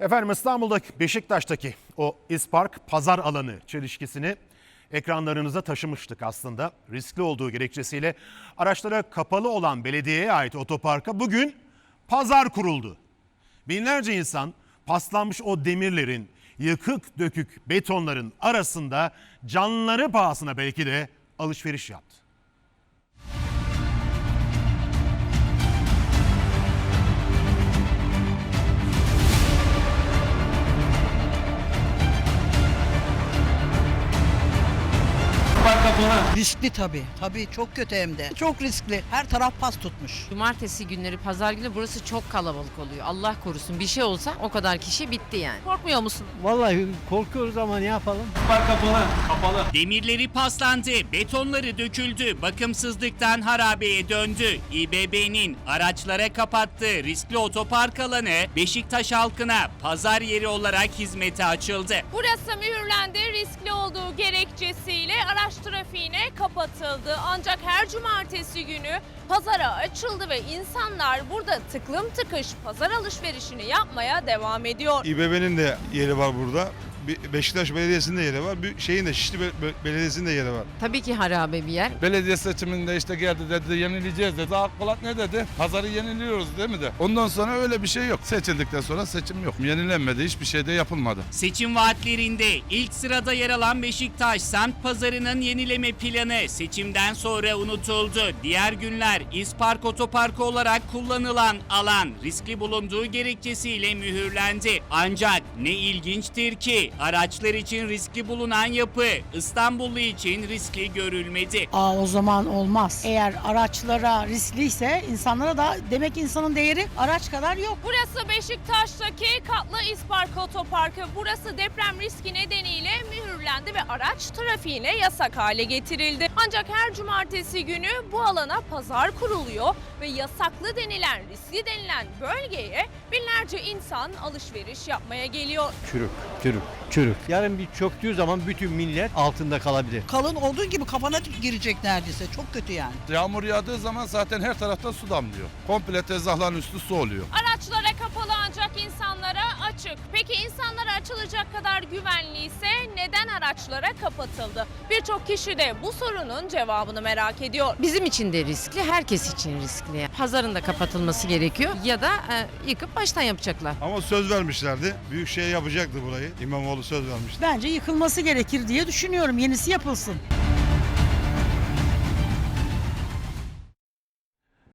Efendim İstanbul'daki Beşiktaş'taki o İspark pazar alanı çelişkisini ekranlarınıza taşımıştık aslında. Riskli olduğu gerekçesiyle araçlara kapalı olan belediyeye ait otoparka bugün pazar kuruldu. Binlerce insan paslanmış o demirlerin, yıkık dökük betonların arasında canları pahasına belki de alışveriş yaptı. Riskli tabii. Tabii çok kötü hem de. Çok riskli. Her taraf pas tutmuş. Cumartesi günleri, pazar günü burası çok kalabalık oluyor. Allah korusun bir şey olsa o kadar kişi bitti yani. Korkmuyor musun? Vallahi korkuyoruz ama ne yapalım? Demirleri paslandı, betonları döküldü, bakımsızlıktan harabeye döndü. İBB'nin araçlara kapattığı riskli otopark alanı Beşiktaş halkına pazar yeri olarak hizmete açıldı. Burası mühürlendi. Riskli olduğu gerekçesiyle araç trafiğine kapatıldı. Ancak her cumartesi günü pazara açıldı ve insanlar burada tıklım tıkış pazar alışverişini yapmaya devam ediyor. İBB'nin de yeri var burada. Be- Beşiktaş Belediyesi'nin de yeri var. Bir şeyin de Şişli Be- Be- Belediyesi'nin de yeri var. Tabii ki harabe bir yer. Belediye seçiminde işte geldi dedi yenileyeceğiz dedi. AK Polat ne dedi? Pazarı yeniliyoruz değil mi de? Ondan sonra öyle bir şey yok. Seçildikten sonra seçim yok. Yenilenmedi. Hiçbir şey de yapılmadı. Seçim vaatlerinde ilk sırada yer alan Beşiktaş semt pazarının yenileme planı seçimden sonra unutuldu. Diğer günler İspark Otoparkı olarak kullanılan alan riskli bulunduğu gerekçesiyle mühürlendi. Ancak ne ilginçtir ki araçlar için riskli bulunan yapı İstanbullu için riskli görülmedi. Aa o zaman olmaz. Eğer araçlara riskliyse insanlara da demek ki insanın değeri araç kadar yok. Burası Beşiktaş'taki katlı İspark Otoparkı. Burası deprem riski nedeniyle mühürlendi ve araç trafiğine yasak hale getirildi. Ancak her cumartesi günü bu alana pazar kuruluyor ve yasaklı denilen, riskli denilen bölgeye binlerce insan alışveriş yapmaya geliyor. Çürük, çürük, çürük. Yarın bir çöktüğü zaman bütün millet altında kalabilir. Kalın olduğu gibi kafana girecek neredeyse. Çok kötü yani. Yağmur yağdığı zaman zaten her taraftan su damlıyor. Komple tezgahların üstü su oluyor. Araçlara kapalı açık. Peki insanlara açılacak kadar güvenliyse neden araçlara kapatıldı? Birçok kişi de bu sorunun cevabını merak ediyor. Bizim için de riskli, herkes için riskli. Pazarın da kapatılması gerekiyor ya da e, yıkıp baştan yapacaklar. Ama söz vermişlerdi. Büyük şey yapacaktı burayı. İmamoğlu söz vermişti. Bence yıkılması gerekir diye düşünüyorum. Yenisi yapılsın.